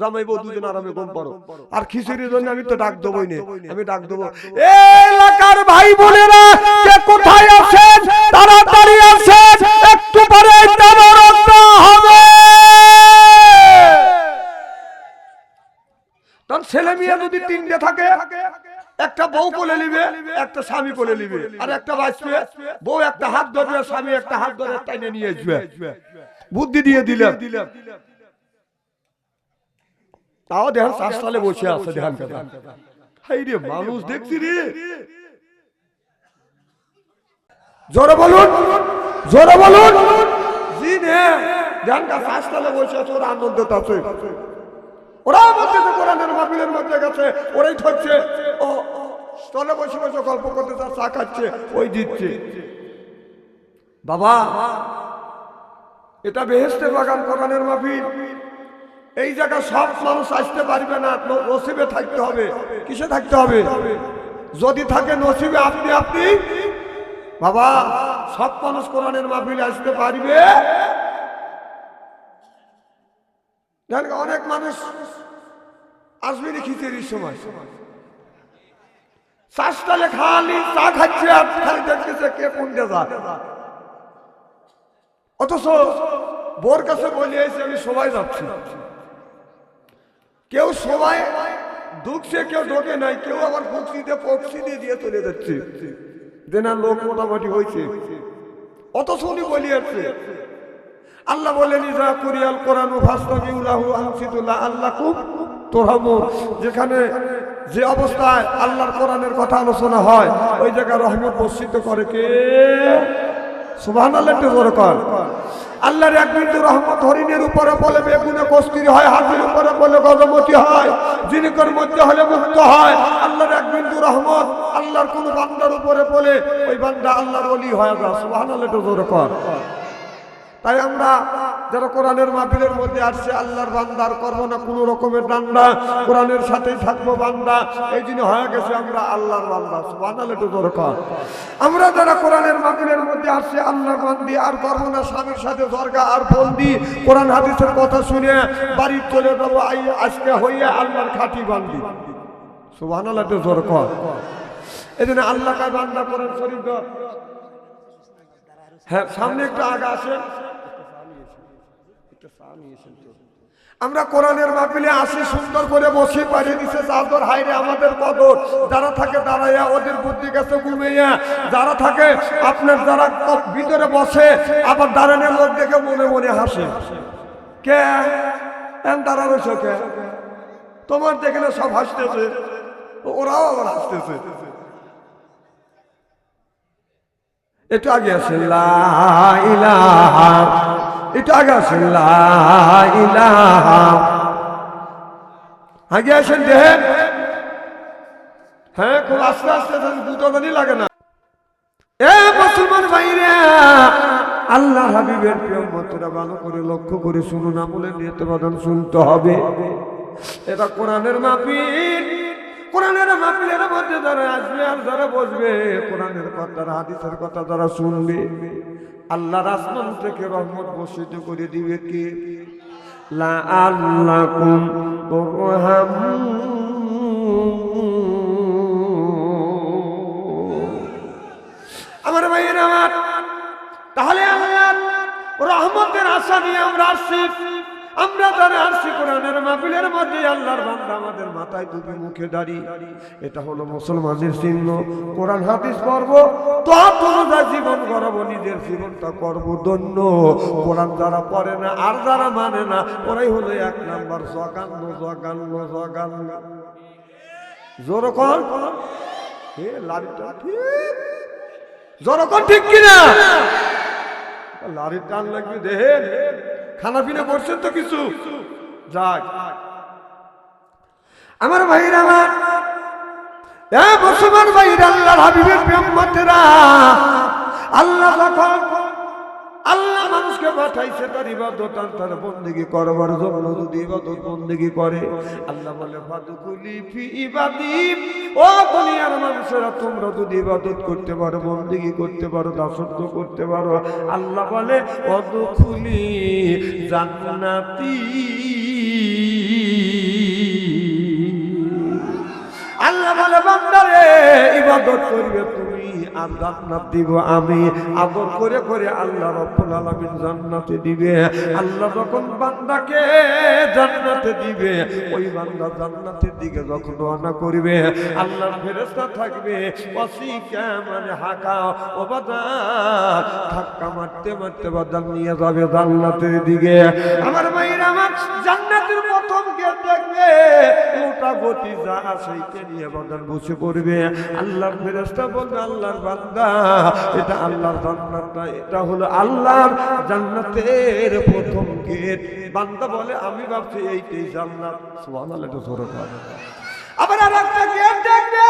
জামাই বউ দুজন আরামে ঘুম পারো আর খিচুড়ির জন্য আমি তো ডাক দেবই না। আমি ডাক দেবো। এলাকার ভাই বোনেরা কে কোথায় আছেন তাড়াতাড়ি আছেন একটু পরে হবে। তখন ছেলে মেয়ে যদি তিনটে থাকে একটা বউ কোলে নিবে একটা স্বামী কোলে নিবে। আর একটা বাঁচবে বউ একটা হাত ধরবে স্বামী একটা হাত ধরে টাইনে নিয়ে আসবে। বুদ্ধি দিয়ে দিলাম। তাও দেখান চাষতালে বসে আছে দেখান কথা হাই রে মানুষ দেখছি রে। জোরে বলুন জোরে বলুন। জি নে দেখান কা চাষতালে বসে আছে ওরা আনন্দ আছে। ওরা মধ্যে তো কোরআনের মাহফিলের মধ্যে গেছে ওরাই ঠকছে। ও স্থলে বসে বসে গল্প করতে তার চা খাচ্ছে ওই দিচ্ছে। বাবা এটা বেহেস্তের বাগান কোরআনের মাহফিল। এই জায়গা সব মানুষ আসতে পারবে না নসিবে থাকতে হবে। কিসে থাকতে হবে? যদি থাকে নসিবে, আপনি আপনি। বাবা, সব মানুষ কোরআনের মাহফিলে আসতে পারবে। অনেক মানুষ আসবে খিচুড়ির সময়। চাষটালে খালি চা খাচ্ছে, আর খালি দেখতেছে কে কোনটা যা অথচ বোর কাছে বলে আমি সবাই যাচ্ছি। কেউ সবাই ঢুকছে কেউ ঢোকে নাই, কেউ আবার পক্সিতে পক্সি দিয়ে দিয়ে চলে যাচ্ছে। যে না, লোক মোটামুটি হয়েছে। অথচ উনি বলিয়াছে, আল্লাহ বলেন, ইজা কুরিয়াল কোরআন ফাস্তাবিউলাহু আনসিতুল্লাহ আল্লাহ খুব তোরহামু যেখানে যে অবস্থায় আল্লাহর কোরআনের কথা আলোচনা হয়, ওই জায়গায় রহমত বর্ষিত করে কে? সুবহান আল্লাহ একটু জোরে কর আল্লাহর এক বিন্দু রহমত হরিণের উপরে বলে বেগুনে কস্তির হয়, হাতির উপরে বলে গজমতি হয়। জিনিকর মধ্যে হলে মুক্ত হয়। আল্লাহর এক বিন্দু রহমত, আল্লাহর কোন বান্দার উপরে বলে ওই বান্দা আল্লাহর অলি হয় সুবাহ আল্লাহ তাই আমরা যারা কোরআনের মাহফিলের মধ্যে আসছে, আল্লাহর বান্দার করব না, কোনো রকমের ডান্ডা কোরআনের সাথেই থাকব বান্দা। এই জন্য হয়ে গেছে আমরা আল্লাহর বান্দা, সুবহানাল্লাহ, একটু দরকার আমরা যারা কোরআনের মাহফিলের মধ্যে আসছে, আল্লাহর বান্দি, আর করব না, স্বামীর সাথে দরকার আর বন্দি কোরআন হাদিসের কথা শুনে বাড়ি চলে যাব আজকে হইয়া আল্লাহর খাঁটি বান্দি। সুবহানাল্লাহ, একটু দরকার এই জন্য আল্লাহ বান্দা কোরআন শরীফ হ্যাঁ সামনে একটা আগে আসেন আমরা কোরআনের মাহফিলে আসি, সুন্দর করে বসে পারি দিছে চাদর হাইরে আমাদের কদর। যারা থাকে দাঁড়াইয়া ওদের বুদ্ধি গেছে ঘুমাইয়া। যারা থাকে আপনার যারা ভিতরে বসে, আবার দাঁড়ানোর লোক দেখে মনে মনে হাসে। কে? দাঁড়ানো কে? তোমার দেখে না সব হাসতেছে। ওরাও আবার হাসতেছে। একটু আগে আসেন, লা একটু আগে আসেন আগে আসেন দেখেন হ্যাঁ খুব আস্তে আস্তে দুটোদানি লাগে না। এ মুসলমান ভাইরা আল্লাহ হাবিবের প্রিয় মতরা ভালো করে লক্ষ্য করে শুনুন, আমলের নিয়ত বাদান শুনতে হবে। এটা কোরআনের মাহফিল। কোরআনের মাহফিলের মধ্যে যারা আসবে আর যারা বসবে, কোরআনের কথা, হাদিসের কথা যারা শুনবে। আল্লাহর আসমান থেকে রহমত বর্ষিত করে দিবে কে? তুরহামুন। আমার ভাইয়ের আমার, তাহলে আল্লাহ রহমতের আশা নিয়ে আমরা আসছি। আমরা যারা আসছি কোরআনের মাহফিলের মধ্যে আল্লাহর বান্দা আমাদের মাথায় টুপি মুখে দাঁড়ি। এটা হলো মুসলমানের চিহ্ন। কোরআন, হাদিস, পর্ব। তো অনুযায়ী জীবন গড়াবো, নিজের জীবনটা করব দন্য কোরআন যারা পড়ে না, আর যারা মানে না, ওরাই হলো এক নাম্বার জগান্ন জগান্ন জগান্ন। জোর কর। এ লাড়িটা ঠিক। জনগণ ঠিক কিনা? লারির টান লাগবে দেহেন খানা পিনা করছেন তো কিছু? যাক। আমার ভাইরা আমার এ মুসলমান ভাইরা আল্লাহ হাবিবের প্রেম মতেরা আল্লাহ যখন মানুষকে পাঠাইছে তার ইবাদত তার বন্দেগি করবার জন্য যদি ইবাদত বন্দেগি করে। আল্লাহ বলে ফাদুকুলি ফি ইবাদি। ও দুনিয়ার মানুষেরা, তোমরা যদি ইবাদত করতে পারো, বন্দেগি করতে পারো, দাসত্ব করতে পারো, আল্লাহ বলে ফাদুকুলি জান্নাতি। আল্লাহ বলে, বান্দারে, ইবাদত করবে তুমি। জান্নাত দিব আমি। আদর করে করে আল্লাহ রব্বুল আলামিন জান্নাতে দিবে। আল্লাহ যখন বান্দাকে জান্নাতে দিবে, ওই বান্দা জান্নাতের দিকে যখন রওনা করবে, আল্লাহর ফেরেশতা থাকবে, ওয়াসিকা মানে হাকা, ও বাদান ধাক্কা মারতে মারতে বাদান নিয়ে যাবে জান্নাতের দিকে। আমার মায়ের আমার জান্নাতের প্রথম গেট দেখবে ওটা গতি যা সেইটা নিয়ে বাদান বসে পড়বে। আল্লাহর ফেরেশতা বলবে আল্লাহর বান্দা, এটা আল্লাহর জান্নাত না, এটা হলো আল্লাহর জান্নাতের প্রথম গেট। বান্দা বলে, আমি ভাবছি এইটাই জান্নাত। সুবহানাল্লাহ এটা আবার গেট দেখবে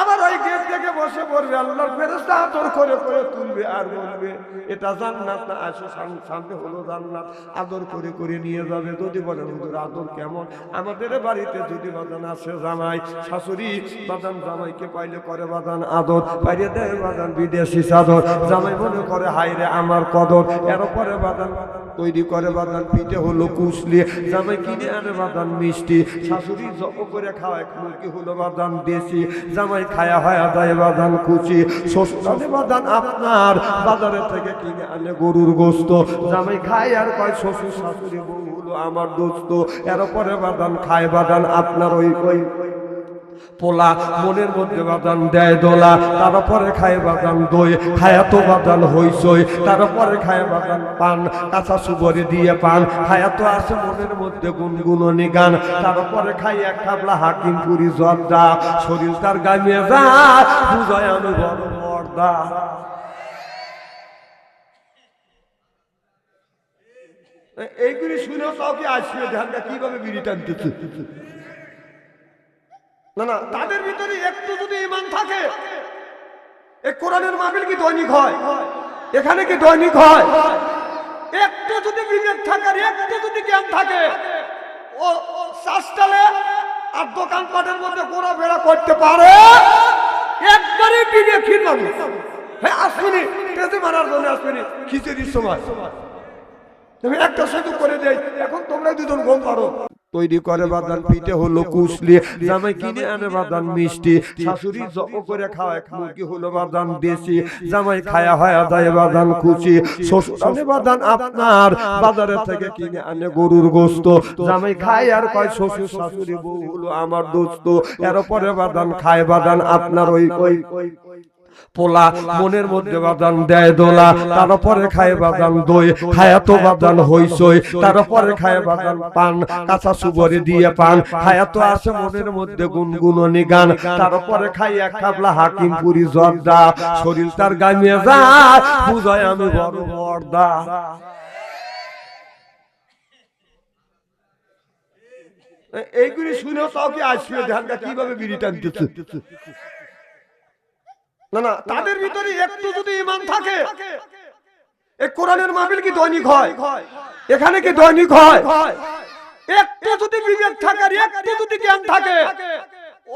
আবার ওই গেট থেকে বসে পড়বে আল্লাহর ফেরেশতা আদর করে করে তুলবে আর বলবে, এটা জান্নাত না, আসো সাম- সামনে হলো জান্নাত, আদর করে করে নিয়ে যাবে। যদি বলেন, হুজুর, আদর কেমন? আমাদের বাড়িতে যদি বাদান আসে জামাই, শাশুড়ি বাদান জামাইকে পাইলে করে বাদান আদর বাইরে দেয় বাদান বিদেশি চাদর। জামাই মনে করে হাইরে আমার কদর। এর পরে বাদান তৈরি করে বাদান পিঠে হলো কুচলি, জামাই কিনে আনে বাদান মিষ্টি। শাশুড়ি জব করে খাওয়ায়, মুরগি হলো বাদান দেশি। জামাই খায়া হয়া বাদান কুচি শ্বশুরালে বাদান আপনার, বাজারে থেকে কিনে আনে গরুর গোস্ত। জামাই খাই আর কয়, শ্বশুর শাশুড়ি বউ আমার দোস্ত। এর পরে বাদান খায়, বাদান আপনার ওই ওই পোলা, মনের মধ্যে বাদান দেয় দোলা, তারপরে খায় বাদান দই খায়াতো বাদান হইসই তারপরে খায় বাদান পান, কাঁচা সুবরি দিয়ে পান খায়াতো আছে মনের মধ্যে গুনগুননি গান, তারপরে খাই এক খাবলা হাকিম পুরি জর্দা, শরীর তার গামিয়ে যায়, বুঝায় আমি বড় মর্দা এইগুলি শুনে তাও কি আসবে ধ্যানটা কীভাবে বিড়ি টানতেছে? না না। তাদের ভিতরে একটু যদি ইমান থাকে এই কোরআনের মাহফিল কি দৈনিক হয়? এখানে কি দৈনিক হয়? একটু যদি বিবেক থাকে একটু যদি জ্ঞান থাকে, ও চাষটালে আর দোকানপাটের মধ্যে ঘোরাফেরা করতে পারে? একবারে বিবেকহীন মানুষ। হ্যাঁ আসবেনি টেজে মারার জন্য আসবেনি খিচুড়ির সময়। আমি একটা সেতু করে দেয় এখন তোমরা দুজন গম পারো তৈরি করে বাদান পিঠে হলো কুচলি জামাই কিনে আনে বাদান মিষ্টি শাশুড়ি জব করে খাওয়ায় মুরগি হলো বাদান দেশি জামাই খায়া হয় যায় বাদান কুচি শ্বশুর আনে বাদান আপনার বাজারে থেকে কিনে আনে গরুর গোস্ত জামাই খায় আর কয় শ্বশুর শাশুড়ি বউ হলো আমার দোস্ত। এর পরে বাদান খায় বাদান আপনার ওই ওই ওই পোলা মনের মধ্যে বাদান দেয় দোলা তারপরে খায় বাদান দই খায়াতো বাদান হইসই তারপরে খায় বাদান পান কাঁচা সুবরি দিয়ে পান খায়াতো আসে মনের মধ্যে গুনগুননি গান তারপরে খাই এক খাবলা হাকিম পুরি জর্দা শরীর তার গামিয়ে যায় বুঝায় আমি বড় মর্দা এ- এইগুলি শুনেও তাও কি আসবে ধ্যানটা কীভাবে বিড়ি টানতেছে? না না তাদের ভিতরে একটু যদি ইমান থাকে এই কোরআনের মাহফিল কি দৈনিক হয়? এখানে কি দৈনিক হয়? একটু যদি বিবেক থাকে একটু যদি জ্ঞান থাকে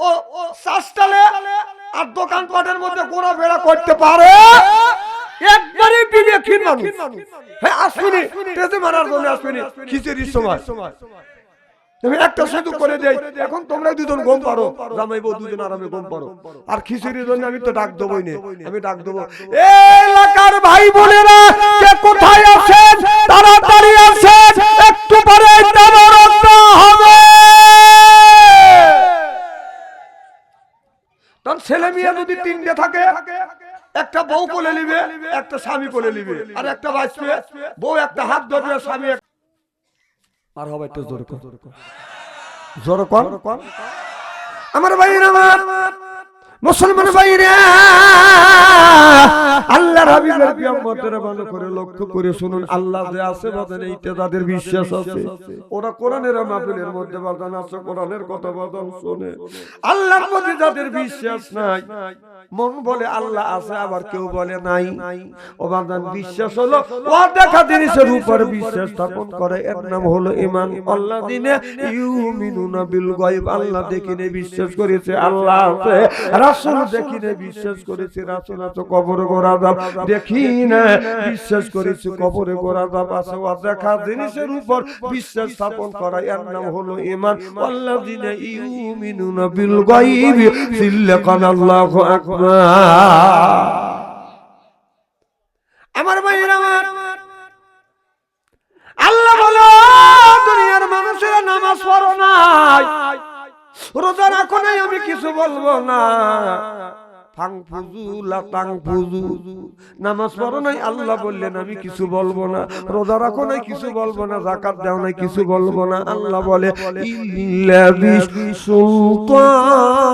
ও চাষটালে আর দোকানপাটের মধ্যে ঘোরাফেরা করতে পারে? একবারে বিবেকহীন মানুষ। হ্যাঁ আসবেনি মারার জন্য আসবেনি। খিচুড়ির সময়। একটা শুধু করে দেই। এখন তোমরা দুজন গম পারো। জামাই বউ দুজন আরামে গম পারো। আর খিচুড়ির জন্য আমি তো ডাক দেবই না। আমি ডাক দেবো। এলাকার ভাই বোনেরা কে কোথায় আছেন? তাড়াতাড়ি আসেন একটু পরে হবে। তখন ছেলে মেয়ে যদি তিনটে থাকে একটা বউ কোলে নিবে একটা স্বামী কোলে নিবে। আর একটা বাঁচবে। বউ একটা হাত ধরবে স্বামী আর হবে একটু জোর কর। জোর কর। আমার ভাই আমার। মুসলমান ভাইরা আল্লাহর হাবিবের পিয়ামতের ভালো করে লক্ষ্য করে শুনুন, আল্লাহ যে আছে বাদান, এইটা তাদের বিশ্বাস আছে। ওরা কোরআনের মাহফিলের মধ্যে বাদান আছে, কোরআনের কথা বাদান শুনে। আল্লাহর প্রতি যাদের বিশ্বাস নাই, মন বলে আল্লাহ আছে, আবার কেউ বলে নাই। ও বাদান বিশ্বাস হলো ও দেখা জিনিসের উপর বিশ্বাস স্থাপন করে। এর নাম হলো ইমান আল্লাহ দিনে ইউমিনুনা বিল গায়ব। আল্লাহ দেখিনে বিশ্বাস করেছে, আল্লাহ আছে। রাসূল দেখিনে বিশ্বাস করেছে, রাসূল শুনেছো কবরে গোড়া দাব দেখি না, বিশ্বাস করেছি কবরে গোড়া দাব আছে। দেখা জিনিসের উপর বিশ্বাস স্থাপন করা এর নাম হলো ইমান আল্লাযিনা ইউমিনুনা বিল গায়বি সিল্লাকান আল্লাহু আমার ভাইয়ের আমার। আল্লাহ বলো দুনিয়ার মানুষেরা নামাজ পড়ো নাই। রোজা রাখো নাই আমি কিছু বলব না। নামাজ পড়ো নাই আল্লাহ বললেন আমি কিছু বলব না। রোজা রাখো নাই কিছু বলব না জাকাত দাও নাই কিছু বলব না। আল্লাহ বলে ইল্লা বিসুলতান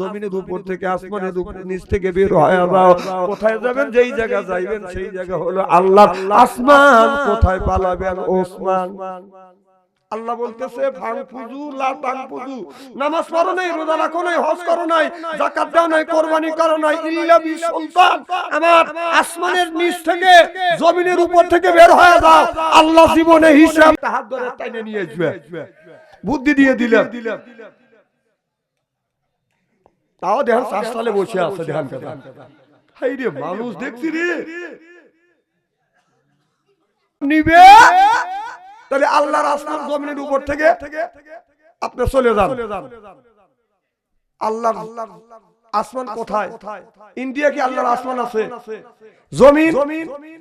জমিনের উপর থেকে আসমানের উপর নিচ থেকে বের হয়ে। যাও কোথায় যাবেন? যেই জায়গা যাইবেন সেই জায়গা হলো আল্লাহ। আসমান কোথায় পালাবেন? ওসমান। আল্লাহ বলতেছে ফাং পুজু লা তাং পুজু। নামাজ পড়ো নাই রোজা রাখো নাই হজ করো নাই যাকাত দাও নাই কোরবানি করো নাই ইল্লা বি সুলতান আমার আসমানের নিচ থেকে জমিনের উপর থেকে বের হয়ে যাও। আল্লাহ জীবনে হিসাব হাত ধরে টাইনে নিয়ে আসবে। বুদ্ধি দিয়ে দিলাম। তাও দেখেন চাষতালে বসে আছে ধ্যান কথা হাই রে মানুষ দেখছি রে। নিবে? তাহলে আল্লাহর আসমান জমিনের উপর থেকে আপনি চলে যান। আল্লাহর আসমান কোথায়? ইন্ডিয়া কি আল্লাহর আসমান আছে? জমিন?